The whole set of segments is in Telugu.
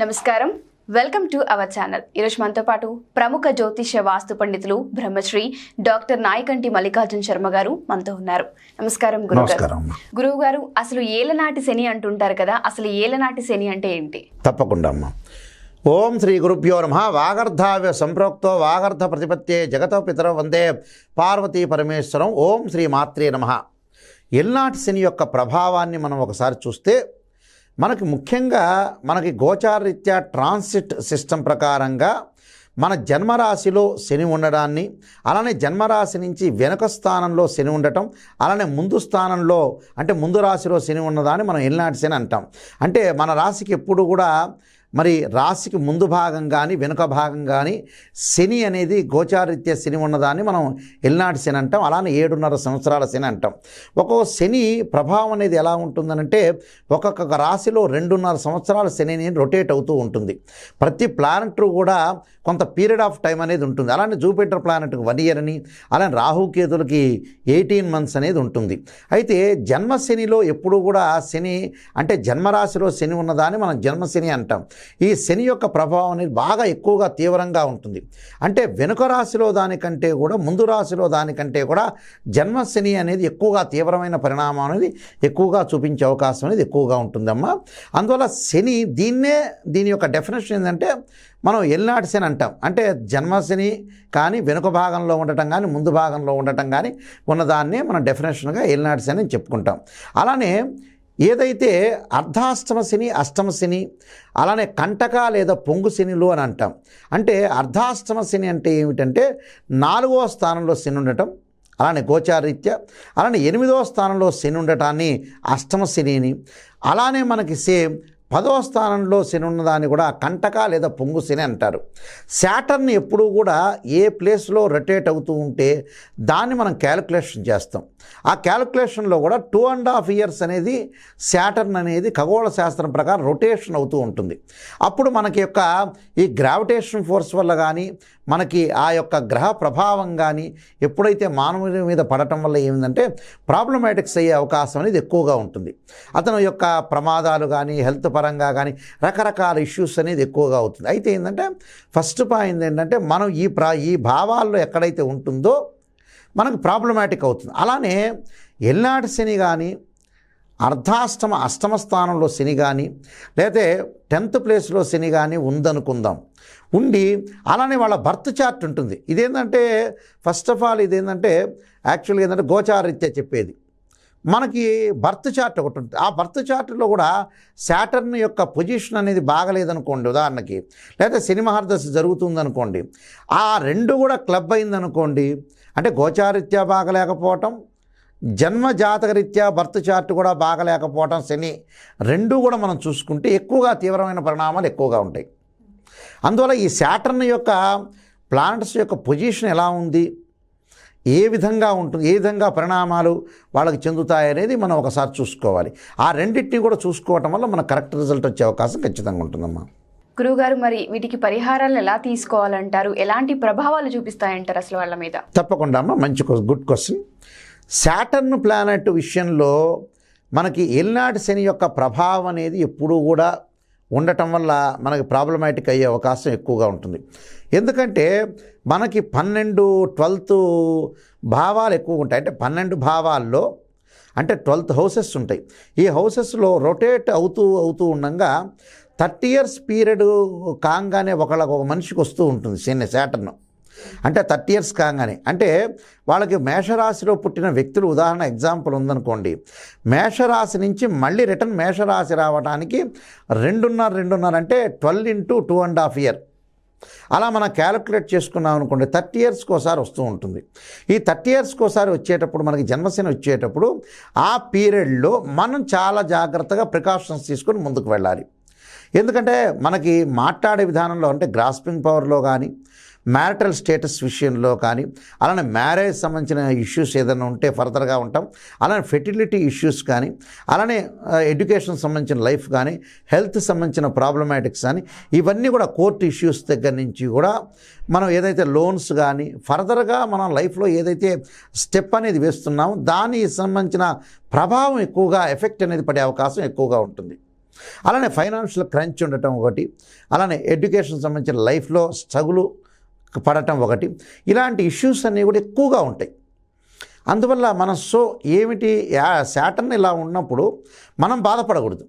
నమస్కారం. Welcome to our channel. ఈరోజు మనతో పాటు ప్రముఖ జ్యోతిష్య వాస్తు పండితులు బ్రహ్మశ్రీ డాక్టర్ నాయకంటి మల్లికార్జున శర్మ గారు మనతో ఉన్నారు. నమస్కారం గురువు గారు. గురువు గారు అసలు ఏలనాటి శని అంటుంటారు కదా అసలు ఏలనాటి శని అంటే ఏంటి? తప్పకుండా అమ్మ. ఓం శ్రీ గురుభ్యో నమ. వాగర్ధావ్య సంప్రోక్తో వాగర్ధ ప్రతిపత్తే జగత పితర వందే పార్వతీ పరమేశ్వరం. ఓం శ్రీ మాత్రే నమ. ఎల్నాటి శని యొక్క ప్రభావాన్ని మనం ఒకసారి చూస్తే మనకి ముఖ్యంగా మనకి గోచారరీత్యా ట్రాన్సిట్ సిస్టమ్ ప్రకారంగా మన జన్మరాశిలో శని ఉండడాన్ని అలానే జన్మరాశి నుంచి వెనుక స్థానంలో శని ఉండటం అలానే ముందు స్థానంలో అంటే ముందు రాశిలో శని ఉన్నదాన్ని మనం ఎల్నాటి శని అంటాం. అంటే మన రాశికి ఎప్పుడు కూడా మరి రాశికి ముందు భాగం కానీ వెనుక భాగం కానీ శని అనేది గోచారీత్య శని ఉన్నదాన్ని మనం ఎల్నాటి శని అంటాం అలానే ఏడున్నర సంవత్సరాల శని అంటాం. ఒక్కొక్క శని ప్రభావం అనేది ఎలా ఉంటుందనంటే ఒక్కొక్క రాశిలో రెండున్నర సంవత్సరాల శని రొటేట్ అవుతూ ఉంటుంది. ప్రతి ప్లానెట్ కూడా కొంత పీరియడ్ ఆఫ్ టైం అనేది ఉంటుంది. అలానే జూపిటర్ ప్లానెట్కి వన్ ఇయర్ అని అలానే రాహుకేతులకి ఎయిటీన్ మంత్స్ అనేది ఉంటుంది. అయితే జన్మ శనిలో కూడా శని అంటే జన్మరాశిలో శని ఉన్నదాన్ని మనం జన్మశని అంటాం. ఈ శని యొక్క ప్రభావం అనేది బాగా ఎక్కువగా తీవ్రంగా ఉంటుంది. అంటే వెనుక రాశిలో దానికంటే కూడా ముందు రాశిలో దానికంటే కూడా జన్మశని అనేది ఎక్కువగా తీవ్రమైన పరిణామం అనేది ఎక్కువగా చూపించే అవకాశం అనేది ఎక్కువగా ఉంటుందమ్మా. అందువల్ల శని దీన్నే దీని యొక్క డెఫినేషన్ ఏంటంటే మనం ఎల్నాటి శని అంటాం. అంటే జన్మశని కానీ వెనుక భాగంలో ఉండటం కానీ ముందు భాగంలో ఉండటం కానీ ఉన్నదాన్నే మనం డెఫినేషన్గా ఏలినాటి శని అని చెప్పుకుంటాం. అలానే ఏదైతే అర్ధాష్టమ శని అష్టమ శని అలానే కంటక లేదా పొంగు శనిలు అని అంటాం. అంటే అర్ధాష్టమ శని అంటే ఏమిటంటే నాలుగో స్థానంలో శని ఉండటం అలానే గోచారీత్యా అలానే ఎనిమిదవ స్థానంలో శని ఉండటాన్ని అష్టమ శనిని అలానే మనకి సేమ్ పదవ స్థానంలో శని ఉన్నదాన్ని కూడా కంటక లేదా పొంగు శని అంటారు. శాటర్న్ ఎప్పుడూ కూడా ఏ ప్లేస్లో రొటేట్ అవుతూ ఉంటే దాన్ని మనం క్యాలిక్యులేషన్ చేస్తాం. ఆ క్యాలిక్యులేషన్లో కూడా టూ అండ్ హాఫ్ ఇయర్స్ అనేది శాటర్న్ అనేది ఖగోళ శాస్త్రం ప్రకారం రొటేషన్ అవుతూ ఉంటుంది. అప్పుడు మనకి యొక్క ఈ గ్రావిటేషన్ ఫోర్స్ వల్ల కానీ మనకి ఆ యొక్క గ్రహ ప్రభావం కానీ ఎప్పుడైతే మానవుని మీద పడటం వల్ల ఏమిటంటే ప్రాబ్లమాటిక్స్ అయ్యే అవకాశం అనేది ఎక్కువగా ఉంటుంది. అతను యొక్క ప్రమాదాలు కానీ హెల్త్ పరంగా కానీ రకరకాల ఇష్యూస్ అనేది ఎక్కువగా అవుతుంది. అయితే ఏంటంటే ఫస్ట్ పాయింట్ ఏంటంటే మనం ఈ ప్రా ఈ భావాల్లో ఎక్కడైతే ఉంటుందో మనకు ప్రాబ్లమాటిక్ అవుతుంది. అలానే ఎల్నాటి శని కానీ అర్ధాష్టమ అష్టమ స్థానంలో శని కానీ లేతే టెన్త్ ప్లేస్లో శని కానీ ఉందనుకుందాం. ఉండి అలానే వాళ్ళ బర్త్ చార్ట్ ఉంటుంది. ఇదేంటంటే ఫస్ట్ ఆఫ్ ఆల్ ఇదేంటంటే యాక్చువల్గా ఏంటంటే గోచారీత్యా చెప్పేది. మనకి బర్త్ చార్ట్ ఒకటి ఉంటుంది. ఆ బర్త్ చార్ట్లో కూడా శాటర్న్ యొక్క పొజిషన్ అనేది బాగలేదనుకోండి ఉదాహరణకి లేదా శని మహర్దశ జరుగుతుందనుకోండి ఆ రెండు కూడా క్లబ్ అయిందనుకోండి అంటే గోచారీత్యా బాగలేకపోవటం జన్మ జాతకరీత్యా బర్త్ చార్ట్ కూడా బాగలేకపోవటం శని రెండు కూడా మనం చూసుకుంటే ఎక్కువగా తీవ్రమైన పరిణామాలు ఎక్కువగా ఉంటాయి. అందువల్ల ఈ శాటర్న్ యొక్క ప్లానెట్స్ యొక్క పొజిషన్ ఎలా ఉంది? ఏ విధంగా ఉంటుంది ఏ విధంగా పరిణామాలు వాళ్ళకి చెందుతాయి అనేది మనం ఒకసారి చూసుకోవాలి. ఆ రెండింటిని కూడా చూసుకోవటం వల్ల మనకు కరెక్ట్ రిజల్ట్ వచ్చే అవకాశం ఖచ్చితంగా ఉంటుందమ్మా. గురువు గారు మరి వీటికి పరిహారాలు ఎలా తీసుకోవాలంటారు? ఎలాంటి ప్రభావాలు చూపిస్తాయంటారు అసలు వాళ్ళ మీద? తప్పకుండా అమ్మ మంచి గుడ్ క్వశ్చన్. శాటర్న్ ప్లానెట్ విషయంలో మనకి ఎల్నాటి శని యొక్క ప్రభావం అనేది ఎప్పుడూ కూడా ఉండటం వల్ల మనకి ప్రాబ్లమాటిక్ అయ్యే అవకాశం ఎక్కువగా ఉంటుంది. ఎందుకంటే మనకి పన్నెండు ట్వెల్త్ భావాలు ఎక్కువ ఉంటాయి. అంటే పన్నెండు భావాల్లో అంటే ట్వెల్త్ హౌసెస్ ఉంటాయి. ఈ హౌసెస్లో రొటేట్ అవుతూ అవుతూ ఉండగా థర్టీ ఇయర్స్ పీరియడ్ కాగానే ఒకళ్ళకి ఒక మనిషికి వస్తూ ఉంటుంది శని శాటర్ను అంటే థర్టీ ఇయర్స్ కాగానే. అంటే వాళ్ళకి మేషరాశిలో పుట్టిన వ్యక్తులు ఉదాహరణ ఎగ్జాంపుల్ ఉందనుకోండి. మేషరాశి నుంచి మళ్ళీ రిటర్న్ మేషరాశి రావడానికి రెండున్నర రెండున్నర అంటే twelve into two and half year. అలా మనం క్యాలిక్యులేట్ చేసుకున్నాం అనుకోండి థర్టీ ఇయర్స్కి ఒకసారి వస్తూ ఉంటుంది. ఈ థర్టీ ఇయర్స్కి ఒకసారి వచ్చేటప్పుడు మనకి జన్మసేన వచ్చేటప్పుడు ఆ పీరియడ్లో మనం చాలా జాగ్రత్తగా ప్రికాషన్స్ తీసుకొని ముందుకు వెళ్ళాలి. ఎందుకంటే మనకి మాట్లాడే విధానంలో అంటే గ్రాస్పింగ్ పవర్లో కానీ మ్యారిటల్ స్టేటస్ విషయంలో కానీ అలానే మ్యారేజ్ సంబంధించిన ఇష్యూస్ ఏదైనా ఉంటే ఫర్దర్గా ఉంటాం. అలానే ఫెర్టిలిటీ ఇష్యూస్ కానీ అలానే ఎడ్యుకేషన్ సంబంధించిన లైఫ్ కానీ హెల్త్ సంబంధించిన ప్రాబ్లమాటిక్స్ కానీ ఇవన్నీ కూడా కోర్టు ఇష్యూస్ దగ్గర నుంచి కూడా మనం ఏదైతే లోన్స్ కానీ ఫర్దర్గా మనం లైఫ్లో ఏదైతే స్టెప్ అనేది వేస్తున్నామో దానికి సంబంధించిన ప్రభావం ఎక్కువగా ఎఫెక్ట్ అనేది పడే అవకాశం ఎక్కువగా ఉంటుంది. అలానే ఫైనాన్షియల్ క్రంచ్ ఉండటం ఒకటి అలానే ఎడ్యుకేషన్ సంబంధించిన లైఫ్లో స్ట్రగులు పడటం ఒకటి. ఇలాంటి ఇష్యూస్ అన్నీ కూడా ఎక్కువగా ఉంటాయి. అందువల్ల మనం సో ఏమిటి శాటర్న్ ఇలా ఉన్నప్పుడు మనం బాధపడకూడదు.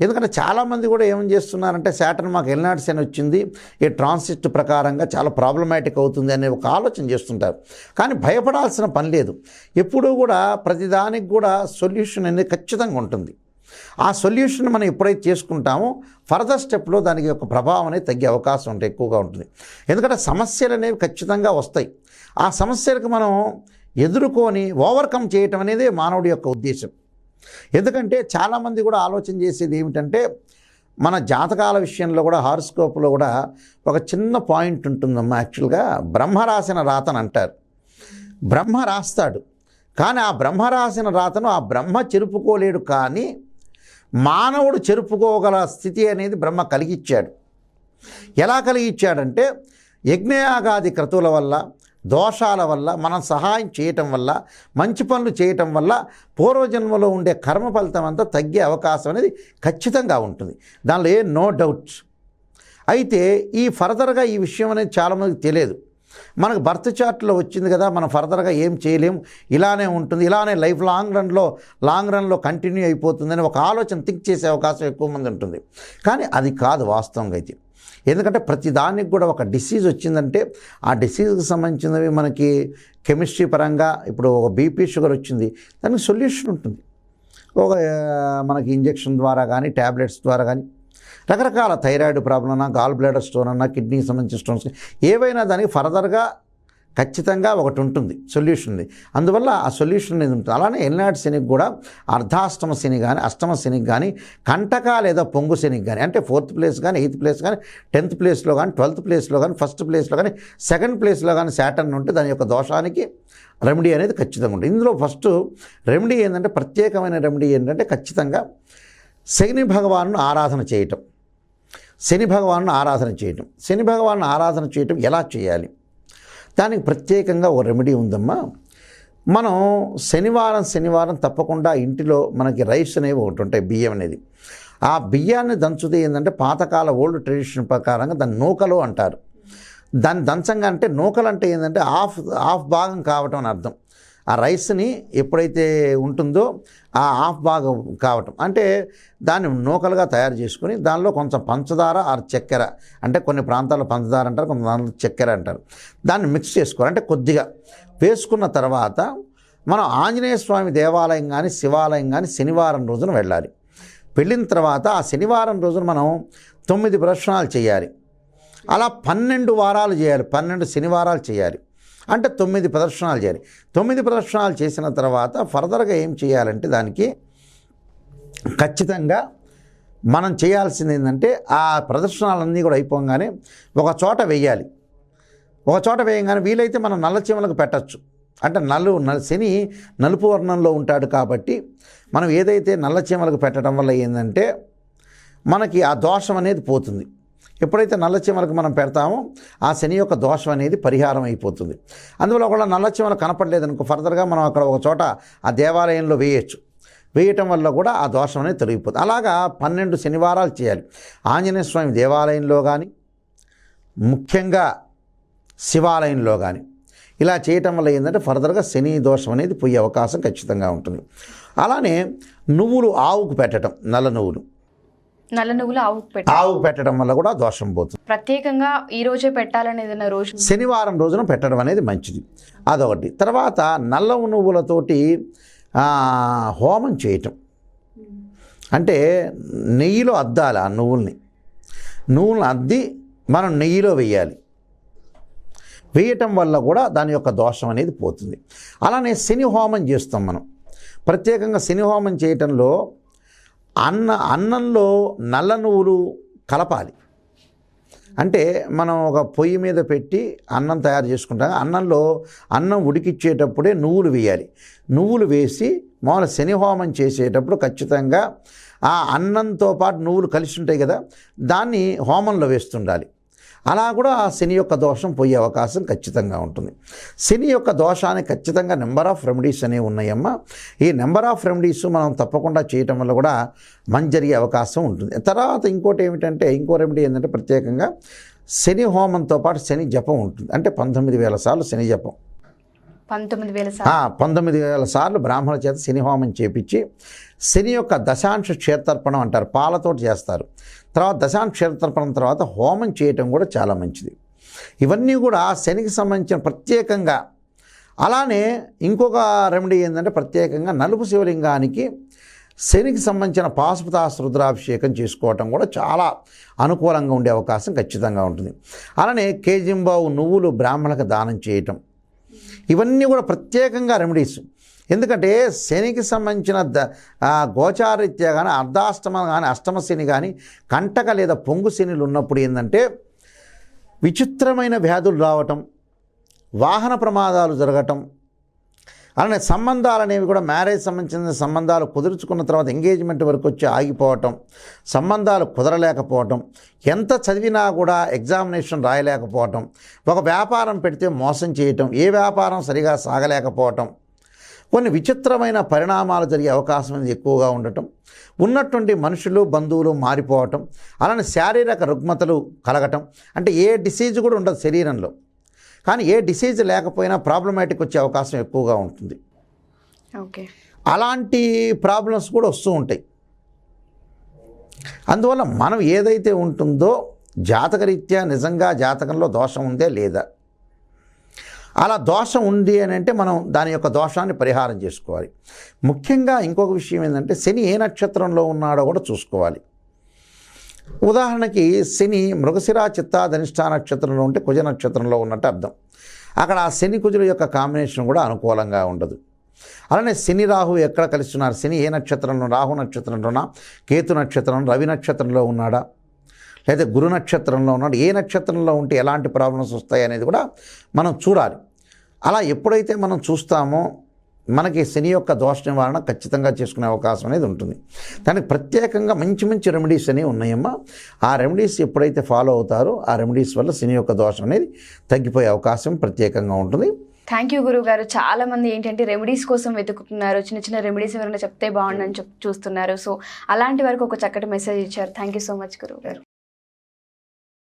ఎందుకంటే చాలామంది కూడా ఏం చేస్తున్నారంటే శాటర్న్ మాకు ఎల్నాడ్స్ అని వచ్చింది. ఈ ట్రాన్సిస్ట్ ప్రకారంగా చాలా ప్రాబ్లమాటిక్ అవుతుంది అనే ఒక ఆలోచన చేస్తుంటారు. కానీ భయపడాల్సిన పని లేదు. ఎప్పుడూ కూడా ప్రతిదానికి కూడా సొల్యూషన్ అనేది ఖచ్చితంగా ఉంటుంది. ఆ సొల్యూషన్ మనం ఎప్పుడైతే చేసుకుంటామో ఫర్దర్ స్టెప్లో దానికి యొక్క ప్రభావం అనేది తగ్గే అవకాశం ఉంటుంది ఎక్కువగా ఉంటుంది. ఎందుకంటే సమస్యలు అనేవి ఖచ్చితంగా వస్తాయి. ఆ సమస్యలకు మనం ఎదుర్కొని ఓవర్కమ్ చేయటం అనేది మానవుడి యొక్క ఉద్దేశం. ఎందుకంటే చాలామంది కూడా ఆలోచన చేసేది ఏమిటంటే మన జాతకాల విషయంలో కూడా హారోస్కోప్లో కూడా ఒక చిన్న పాయింట్ ఉంటుందమ్మా యాక్చువల్గా. బ్రహ్మ రాసిన రాతను అంటారు. బ్రహ్మ రాస్తాడు. కానీ ఆ బ్రహ్మ రాసిన రాతను ఆ బ్రహ్మ చెరుపుకోలేడు కానీ మానవుడు చెరుపుకోగల స్థితి అనేది బ్రహ్మ కలిగిచ్చాడు. ఎలా కలిగిచ్చాడంటే యజ్ఞయాగాది క్రతువుల వల్ల దోషాల వల్ల మనం సహాయం చేయటం వల్ల మంచి పనులు చేయటం వల్ల పూర్వజన్మలో ఉండే కర్మ ఫలితం అంతా తగ్గే అవకాశం అనేది ఖచ్చితంగా ఉంటుంది. దానిలో ఏ నో డౌట్. అయితే ఈ ఫర్దర్గా ఈ విషయం అనేది చాలామందికి తెలియదు. మనకు బర్త్ చార్ట్లో వచ్చింది కదా మనం ఫర్దర్గా ఏం చేయలేం. ఇలానే ఉంటుంది. ఇలానే లైఫ్ లాంగ్ రన్లో లాంగ్ రన్లో కంటిన్యూ అయిపోతుందని ఒక ఆలోచన థింక్ చేసే అవకాశం ఎక్కువ మంది ఉంటుంది. కానీ అది కాదు వాస్తవంగా అయితే. ఎందుకంటే ప్రతి దానికి కూడా ఒక డిసీజ్ వచ్చిందంటే ఆ డిసీజ్కి సంబంధించినవి మనకి కెమిస్ట్రీ పరంగా ఇప్పుడు ఒక బీపీ షుగర్ వచ్చింది దానికి సొల్యూషన్ ఉంటుంది. ఒక మనకి ఇంజెక్షన్ ద్వారా కానీ ట్యాబ్లెట్స్ ద్వారా కానీ రకరకాల థైరాయిడ్ ప్రాబ్లం అన్నా గాల్ బ్లాడర్ స్టోన్ అన్నా కిడ్నీకి సంబంధించిన స్టోన్స్ ఏవైనా దానికి ఫర్దర్గా ఖచ్చితంగా ఒకటి ఉంటుంది సొల్యూషన్ ఉంది అందువల్ల ఆ సొల్యూషన్ అనేది ఉంటుంది. అలానే ఎల్నాటి శనికి కూడా అర్ధాష్టమ శని కానీ అష్టమ శనికి కానీ కంటక లేదా పొంగు శనికి కానీ అంటే ఫోర్త్ ప్లేస్ కానీ ఎయిత్ ప్లేస్ కానీ టెన్త్ ప్లేస్లో కానీ ట్వెల్త్ ప్లేస్లో కానీ ఫస్ట్ ప్లేస్లో కానీ సెకండ్ ప్లేస్లో కానీ శాటర్న్ ఉంటే దాని యొక్క దోషానికి రెమెడీ అనేది ఖచ్చితంగా ఉంటుంది. ఇందులో ఫస్ట్ రెమెడీ ఏంటంటే ప్రత్యేకమైన రెమెడీ ఏంటంటే ఖచ్చితంగా శని భగవాను ఆరాధన చేయటం. శని భగవాను ఆరాధన చేయటం. శని భగవాను ఆరాధన చేయటం ఎలా చేయాలి? దానికి ప్రత్యేకంగా ఓ రెమెడీ ఉందమ్మా. మనం శనివారం శనివారం తప్పకుండా ఇంటిలో మనకి రైస్ అనేవి ఒకటి ఉంటాయి బియ్యం అనేది. ఆ బియ్యాన్ని దంచుతే ఏంటంటే పాతకాల ఓల్డ్ ట్రెడిషన్ ప్రకారంగా దాన్ని నూకలు అంటారు. దాన్ని దంచంగా అంటే నూకలు అంటే ఏంటంటే హాఫ్ హాఫ్ భాగం కావటం అని అర్థం. ఆ రైస్ని ఎప్పుడైతే ఉంటుందో ఆ హాఫ్ భాగం కావటం. అంటే దాన్ని నూకలుగా తయారు చేసుకుని దానిలో కొంచెం పంచదార ఆర్ చక్కెర అంటే కొన్ని ప్రాంతాల్లో పంచదార అంటారు కొంత దాంట్లో చక్కెర అంటారు. దాన్ని మిక్స్ చేసుకోవాలి. అంటే కొద్దిగా వేసుకున్న తర్వాత మనం ఆంజనేయ స్వామి దేవాలయం కానీ శివాలయం కానీ శనివారం రోజున వెళ్ళాలి. వెళ్ళిన తర్వాత ఆ శనివారం రోజున మనం తొమ్మిది ప్రదర్శనాలు చేయాలి. అలా పన్నెండు వారాలు చేయాలి. పన్నెండు శనివారాలు చేయాలి. అంటే తొమ్మిది ప్రదర్శనాలు చేయాలి. తొమ్మిది ప్రదర్శనాలు చేసిన తర్వాత ఫర్దర్గా ఏం చేయాలంటే దానికి ఖచ్చితంగా మనం చేయాల్సింది ఏంటంటే ఆ ప్రదర్శనలన్నీ కూడా అయిపోగానే ఒక చోట వేయాలి. ఒక చోట వేయగానే వీలైతే మనం నల్ల చీమలకు పెట్టచ్చు. అంటే నలు నల్ శని నలుపు వర్ణంలో ఉంటాడు కాబట్టి మనం ఏదైతే నల్ల చీమలకు పెట్టడం వల్ల ఏంటంటే మనకి ఆ దోషం అనేది పోతుంది. ఎప్పుడైతే నల్ల చీమలకు మనం పెడతామో ఆ శని యొక్క దోషం అనేది పరిహారం అయిపోతుంది. అందువల్ల ఒకవేళ నల్ల చీమలు కనపడలేదనుకో ఫర్దర్గా మనం అక్కడ ఒక చోట ఆ దేవాలయంలో వేయచ్చు. వేయటం వల్ల కూడా ఆ దోషం అనేది తొలగిపోతుంది. అలాగా పన్నెండు శనివారాలు చేయాలి. ఆంజనేయ స్వామి దేవాలయంలో కానీ ముఖ్యంగా శివాలయంలో కానీ ఇలా చేయటం వల్ల ఏంటంటే ఫర్దర్గా శని దోషం అనేది పోయే అవకాశం ఖచ్చితంగా ఉంటుంది. అలానే నువ్వులు ఆవుకు పెట్టడం నల్ల నువ్వులు. నల్ల నువ్వులు ఆవుకు పెట్ట ఆవుకు పెట్టడం వల్ల కూడా దోషం పోతుంది. ప్రత్యేకంగా ఈ రోజే పెట్టాలని ఏదైనా రోజు శనివారం రోజున పెట్టడం అనేది మంచిది. అదొకటి. తర్వాత నల్ల నువ్వులతోటి హోమం చేయటం. అంటే నెయ్యిలో అద్దాలి ఆ నువ్వుల్ని. నువ్వులను అద్ది మనం నెయ్యిలో వేయాలి. వేయటం వల్ల కూడా దాని యొక్క దోషం అనేది పోతుంది. అలానే శని హోమం చేస్తాం మనం. ప్రత్యేకంగా శని హోమం చేయటంలో అన్న అన్నంలో నల్ల నువ్వులు కలపాలి. అంటే మనం ఒక పొయ్యి మీద పెట్టి అన్నం తయారు చేసుకుంటాం. అన్నంలో అన్నం ఉడికిచ్చేటప్పుడే నువ్వులు వేయాలి. నువ్వులు వేసి మామూలు శనిహోమం చేసేటప్పుడు ఖచ్చితంగా ఆ అన్నంతో పాటు నువ్వులు కలిసి ఉంటాయి కదా దాన్ని హోమంలో వేస్తుండాలి. అలా కూడా ఆ శని యొక్క దోషం పోయే అవకాశం ఖచ్చితంగా ఉంటుంది. శని యొక్క దోషానికి ఖచ్చితంగా నెంబర్ ఆఫ్ రెమెడీస్ అనేవి ఉన్నాయమ్మా. ఈ నెంబర్ ఆఫ్ రెమెడీస్ మనం తప్పకుండా చేయటం వల్ల కూడా మంచి జరిగే అవకాశం ఉంటుంది. తర్వాత ఇంకోటి ఏమిటంటే ఇంకో రెమెడీ ఏంటంటే ప్రత్యేకంగా శని హోమంతో పాటు శని జపం ఉంటుంది. అంటే పంతొమ్మిది వేల సార్లు శని జపం. పంతొమ్మిది వేల సార్లు పంతొమ్మిది వేల సార్లు బ్రాహ్మణుల చేత శని హోమం చేపించి శని యొక్క దశాంశ క్షేత్రర్పణం అంటారు పాలతోటి చేస్తారు. తర్వాత దశాంశ క్షేత్రర్పణం తర్వాత హోమం చేయటం కూడా చాలా మంచిది. ఇవన్నీ కూడా శనికి సంబంధించిన ప్రత్యేకంగా అలానే ఇంకొక రెమెడీ ఏంటంటే ప్రత్యేకంగా నలుపు శివలింగానికి శనికి సంబంధించిన పాశుపతాస్ రుద్రాభిషేకం చేసుకోవటం కూడా చాలా అనుకూలంగా ఉండే అవకాశం ఖచ్చితంగా ఉంటుంది. అలానే కేజింబావు నువ్వులు బ్రాహ్మణులకు దానం చేయటం ఇవన్నీ కూడా ప్రత్యేకంగా రెమెడీస్ ఎందుకంటే శనికి సంబంధించిన ద ఆ, గోచారీత్యా కానీ అర్ధాష్టమ కానీ అష్టమ శని కానీ కంటక లేదా పొంగు శనిలు ఉన్నప్పుడు ఏంటంటే విచిత్రమైన వ్యాధులు రావటం వాహన ప్రమాదాలు జరగటం అలానే సంబంధాలు అనేవి కూడా మ్యారేజ్ సంబంధించిన సంబంధాలు కుదుర్చుకున్న తర్వాత ఎంగేజ్మెంట్ వరకు వచ్చి ఆగిపోవటం సంబంధాలు కుదరలేకపోవటం ఎంత చదివినా కూడా ఎగ్జామినేషన్ రాయలేకపోవటం ఒక వ్యాపారం పెడితే మోసం చేయటం ఏ వ్యాపారం సరిగా సాగలేకపోవటం కొన్ని విచిత్రమైన పరిణామాలు జరిగే అవకాశం అనేది ఎక్కువగా ఉండటం ఉన్నటువంటి మనుషులు బంధువులు మారిపోవటం అలానే శారీరక రుగ్మతలు కలగటం అంటే ఏ డిసీజ్ కూడా ఉండదు శరీరంలో. కానీ ఏ డిసీజ్ లేకపోయినా ప్రాబ్లమాటిక్ వచ్చే అవకాశం ఎక్కువగా ఉంటుంది. ఓకే. అలాంటి ప్రాబ్లమ్స్ కూడా వస్తూ ఉంటాయి. అందువల్ల మనం ఏదైతే ఉంటుందో జాతకరీత్యా నిజంగా జాతకంలో దోషం ఉందే లేదా? అలా దోషం ఉంది అని అంటే మనం దాని యొక్క దోషాన్ని పరిహారం చేసుకోవాలి. ముఖ్యంగా ఇంకొక విషయం ఏంటంటే శని ఏ నక్షత్రంలో ఉన్నాడో కూడా చూసుకోవాలి. ఉదాహరణకి శని మృగశిర చిత్త ధనిష్ట నక్షత్రంలో ఉంటే కుజ నక్షత్రంలో ఉన్నట్టు అర్థం. అక్కడ ఆ శని కుజుల యొక్క కాంబినేషన్ కూడా అనుకూలంగా ఉండదు. అలానే శని రాహు ఎక్కడ కలుస్తున్నారు? శని ఏ నక్షత్రంలో? రాహు నక్షత్రంలోనా? కేతు నక్షత్రం రవి నక్షత్రంలో ఉన్నాడా? లేదా గురు నక్షత్రంలో ఉన్నాడు? ఏ నక్షత్రంలో ఉంటే ఎలాంటి ప్రాబ్లమ్స్ వస్తాయి అనేది కూడా మనం చూడాలి. అలా ఎప్పుడైతే మనం చూస్తామో మనకి శని యొక్క దోష నివారణ ఖచ్చితంగా చేసుకునే అవకాశం అనేది ఉంటుంది. దానికి ప్రత్యేకంగా మంచి మంచి రెమెడీస్ అనేవి ఉన్నాయమ్మా. ఆ రెమెడీస్ ఎప్పుడైతే ఫాలో అవుతారో ఆ రెమెడీస్ వల్ల శని యొక్క దోషం అనేది తగ్గిపోయే అవకాశం ప్రత్యేకంగా ఉంటుంది. థ్యాంక్ యూ గురువు గారు చాలా మంది ఏంటంటే రెమెడీస్ కోసం వెతుకుతున్నారు. చిన్న చిన్న రెమెడీస్ ఎవరైనా చెప్తే బాగుండని చూస్తున్నారు. సో అలాంటి వరకు ఒక చక్కటి మెసేజ్ ఇచ్చారు. థ్యాంక్ యూ సో మచ్ గురువు గారు